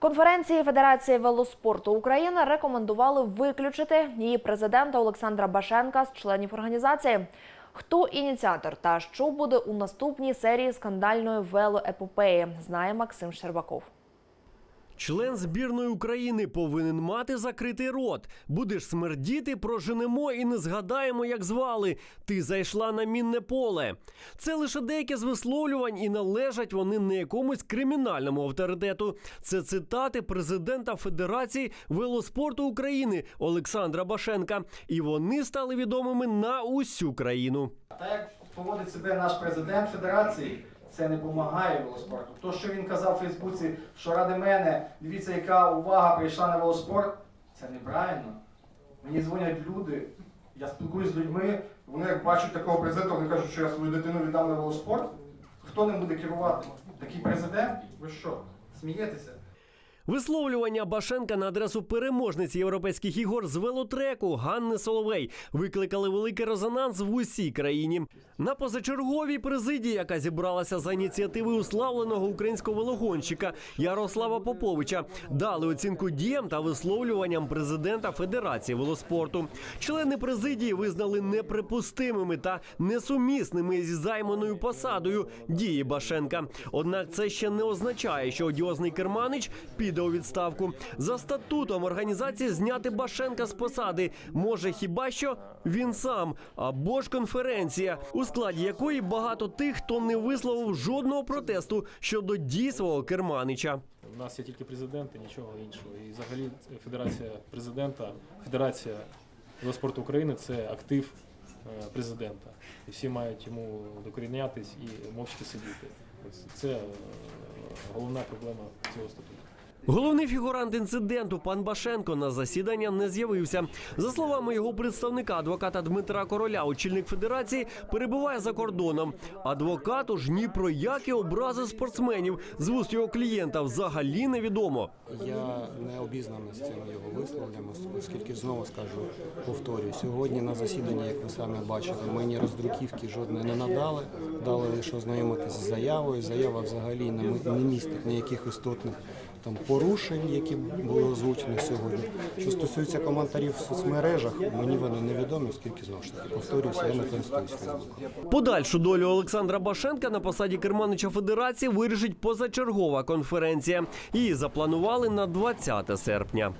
Конференції Федерації велоспорту України рекомендували виключити її президента Олександра Башенка з членів організації. Хто ініціатор та що буде у наступній серії скандальної велоепопеї, знає Максим Щербаков. Член збірної України повинен мати закритий рот. Будеш смердіти, проженемо і не згадаємо, як звали. Ти зайшла на мінне поле. Це лише деякі з висловлювань, і належать вони не якомусь кримінальному авторитету. Це цитати президента Федерації велоспорту України Олександра Башенка. І вони стали відомими на усю країну. Так як поводить себе наш президент Федерації, це не допомагає велоспорту. То, що він казав у Фейсбуці, що ради мене, дивіться, яка увага прийшла на велоспорт, це неправильно. Мені дзвонять люди, я спілкуюсь з людьми, вони як бачать такого президента, вони кажуть, що я свою дитину віддам на велоспорт. Хто ним буде керувати? Такий президент? Ви що? Смієтеся? Висловлювання Башенка на адресу переможниці європейських ігор з велотреку Ганни Соловей викликали великий резонанс в усій країні. На позачерговій президії, яка зібралася за ініціативи уславленого українського велогонщика Ярослава Поповича, дали оцінку діям та висловлюванням президента Федерації велоспорту. Члени президії визнали неприпустимими та несумісними зі займаною посадою дії Башенка. Однак це ще не означає, що одіозний керманич піде у відставку. За статутом організації зняти Башенка з посади може хіба що він сам або ж конференція, у складі якої багато тих, хто не висловив жодного протесту щодо дій свого керманича. У нас є тільки президент і нічого іншого. І взагалі Федерація президента, Федерація велоспорту України це актив е, президента. І всі мають йому докорінятись і мовчки сидіти. Це е, головна проблема цього статуту. Головний фігурант інциденту пан Башенко на засідання не з'явився. За словами його представника, адвоката Дмитра Короля, очільник федерації перебуває за кордоном. Адвокату ж ні про які образи спортсменів з вуст його клієнта взагалі невідомо. Я не обізнаний з цим його висловленням, оскільки знову скажу, повторюю, сьогодні на засіданні, як ви самі бачили, мені роздруківки жодної не надали, дали лише ознайомитися з заявою. Заява взагалі не містить ніяких істотних там порушень, які були озвучені сьогодні. Що стосується коментарів в соцмережах, мені вони невідомі, оскільки знову ж таки повторююся, я не користуюсь. Подальшу долю Олександра Башенка на посаді керманича федерації вирішить позачергова конференція. Її запланували на 20 серпня.